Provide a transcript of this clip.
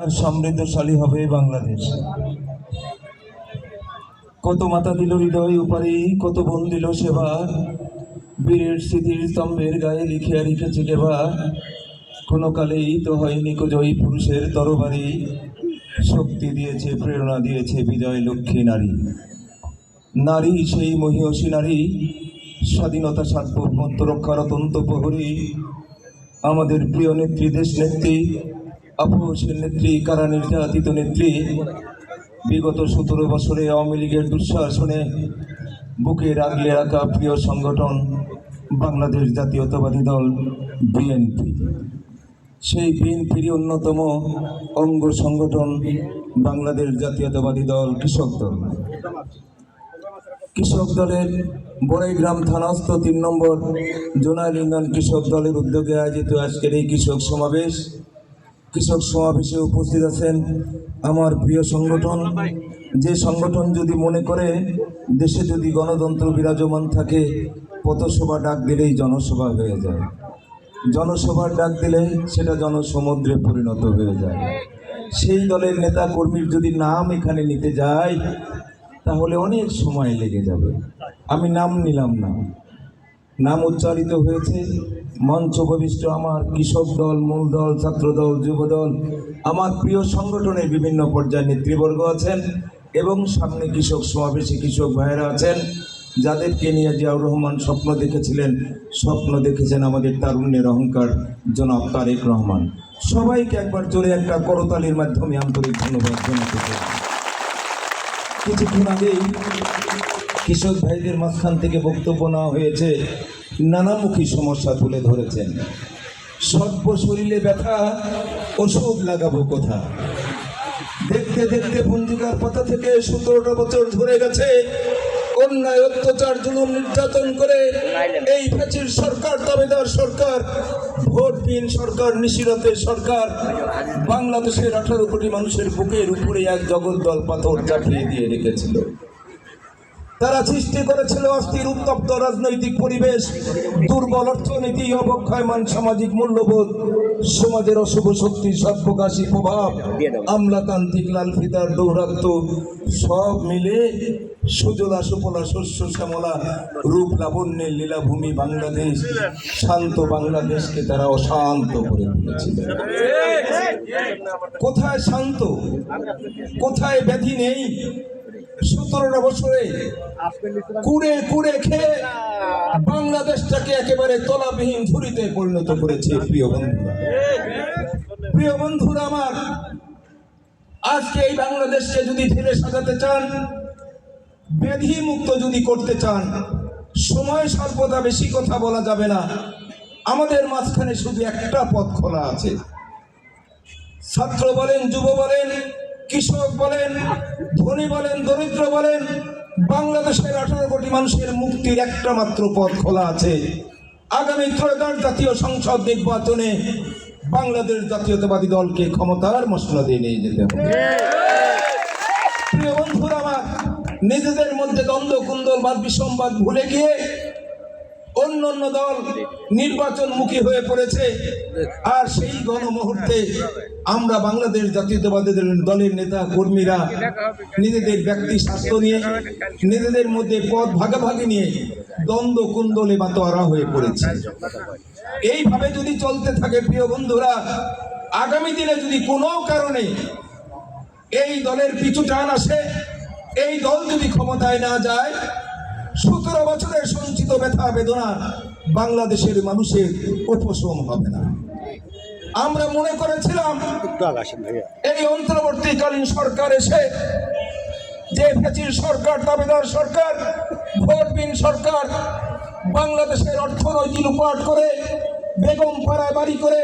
আর সমৃদ্ধশালী হবে বাংলাদেশ। কত মাতা দিল হৃদয় উপারে কত বোন দিল সেবা। বীরের স্মৃতির স্তম্ভের গায়ে লিখিয়া লিখেছে কেবা কোনো কালেই তো হয়নি জয়ী পুরুষের তরবারি। শক্তি দিয়েছে, প্রেরণা দিয়েছে বিজয় লক্ষ্মী নারী। নারী সেই মহিষী নারী, স্বাধীনতা সার্বভৌমত্ব রক্ষার অতন্ত প্রহরী। আমাদের প্রিয় নেত্রী দেশ নেত্রী আপোষের নেত্রী কারা নির্যাতিত নেত্রী, বিগত সতেরো বছরে আওয়ামী লীগের দুঃশাসনে বুকে রাখলে রাখা প্রিয় সংগঠন বাংলাদেশ জাতীয়তাবাদী দল বিএনপি। সেই বিএনপির অন্যতম অঙ্গ সংগঠন বাংলাদেশ জাতীয়তাবাদী দল কৃষক দল। কৃষক দলের বড়াইগ্রাম থানাস্থ তিন নম্বর জোনাল ইউনিয়ন কৃষক দলের উদ্যোগে আয়োজিত আজকের এই কৃষক সমাবেশ কৃষক সমাবেশে উপস্থিত আছেন আমার প্রিয় সংগঠন। যে সংগঠন যদি মনে করে দেশে যদি গণতন্ত্র বিরাজমান থাকে, পথসভা ডাক দিলেই জনসভা হয়ে যায়। জনসভার ডাক দিলে সেটা জনসমুদ্রে পরিণত হয়ে যায়। সেই দলের নেতা কর্মীর যদি নাম এখানে নিতে যায়, তাহলে অনেক সময় লেগে যাবে। আমি নাম নিলাম না। নাম উচ্চারিত হয়েছে, মঞ্চ উপবিষ্ট আমার কৃষক দল, মূল দল, ছাত্র দল, যুব আমার প্রিয় সংগঠনের বিভিন্ন পর্যায়ে নেতৃবর্গ আছেন এবং সামনে কৃষক সমাবেশে কৃষক ভাইয়েরা আছেন, যাদেরকে নিয়ে জিয়াউর রহমান স্বপ্ন দেখেছিলেন, স্বপ্ন দেখেছেন আমাদের তারুণ্যের অহংকার, জনাব তারেক রহমান। সবাইকে একবার জোরে একটা করতালির মাধ্যমে আন্তরিক ধন্যবাদ জানাতে কিছুক্ষণ আগেই কৃষক ভাইদের মাঝখান থেকে বক্তব্য নেওয়া হয়েছে, নানামুখী সমস্যা তুলে ধরেছেন। সর্ব শরীরে ব্যথা, ওষুধ লাগাবো কোথা দেখতে দেখতে পঞ্জিকার পাতা থেকে সতেরোটা বছর ধরে গেছে। অন্যায়, অত্যাচার, জুলুম নির্যাতন করে এই ফ্যাচির সরকার, দাবেদার সরকার, ভোটবিহীন সরকার নিশিরাতের সরকার, বাংলাদেশের আঠারো কোটি মানুষের বুকের উপরে এক জগৎ দল পাথর চাপিয়ে দিয়ে রেখেছিল। তারা সৃষ্টি করেছিল অস্থির, উত্তপ্ত রাজনৈতিক পরিবেশ, দুর্বল অর্থনীতি, অবক্ষয়মান সামাজিক মূল্যবোধ, সমাজের অশুভ শক্তি সর্বকাশী প্রভাব, আমলাতান্ত্রিক লাল ফিতার দৌরাত্ম, সব মিলে সুজলা সুফলা শস্য শ্যামলা, রূপ লাবণ্যের লীলাভূমি বাংলাদেশ, শান্ত বাংলাদেশকে তারা অশান্ত করে কোথায় শান্ত? কোথায় ব্যাধি নেই? সতেরোটা বছরে কুড়ে কুড়ে খেয়ে বাংলাদেশটাকে একেবারে তলাবিহীন ঝুড়িতে পরিণত করেছে প্রিয় বন্ধুরা। প্রিয় বন্ধুরা আমার, আজকে এই বাংলাদেশকে যদি ফিরে সাজাতে চান ব্যাধি মুক্ত যদি করতে চান, সময় স্বল্পতা বেশি কথা বলা যাবে না। আমাদের মাঝখানে শুধু একটা পথ খোলা আছে। ছাত্র বলেন, যুব বলেন কৃষক বলেন, ধনী বলেন, দরিদ্র বলেন, বাংলাদেশের আঠারো কোটি মানুষের মুক্তির একটা মাত্র পথ খোলা আছে। আগামী ত্রয়োদশ জাতীয় সংসদ নির্বাচনে বাংলাদেশ জাতীয়তাবাদী দলকে ক্ষমতার মসনদে নিয়ে যেতে হবে। প্রিয় বন্ধুরা আমার, নিজেদের মধ্যে দ্বন্দ্ব কুন্দলবাদ বিষমবাদ ভুলে গিয়ে অন্য অন্য দল নির্বাচনমুখী হয়ে পড়েছে। আর সেই গণমুহূর্তে আমরা বাংলাদেশ জাতীয়তাবাদী দলের- নেতা, কর্মীরা, নিজেদের ব্যক্তি স্বাস্থ্য নিয়ে, নিজেদের মধ্যে পদ ভাগাভাগি নিয়ে দ্বন্দ্ব কুন্দলে বা মাতোয়ারা হয়ে পড়েছে। এইভাবে যদি চলতে থাকে, প্রিয় বন্ধুরা, আগামী দিনে যদি কোনো কারণে এই দলের পিছু টান আসে, এই দল যদি ক্ষমতায় না যায় সতেরো বছরের সঞ্চিত ব্যথা বেদনা বাংলাদেশের মানুষের উপশম হবে না। আমরা মনে করেছিলাম এই অন্তর্বর্তীকালীন সরকার এসে যে ফেচির সরকার দাবেদার সরকার ভোটবিন সরকার বাংলাদেশের অর্থনৈতিক লুপাট করে বেগম পাড়ায় বাড়ি করে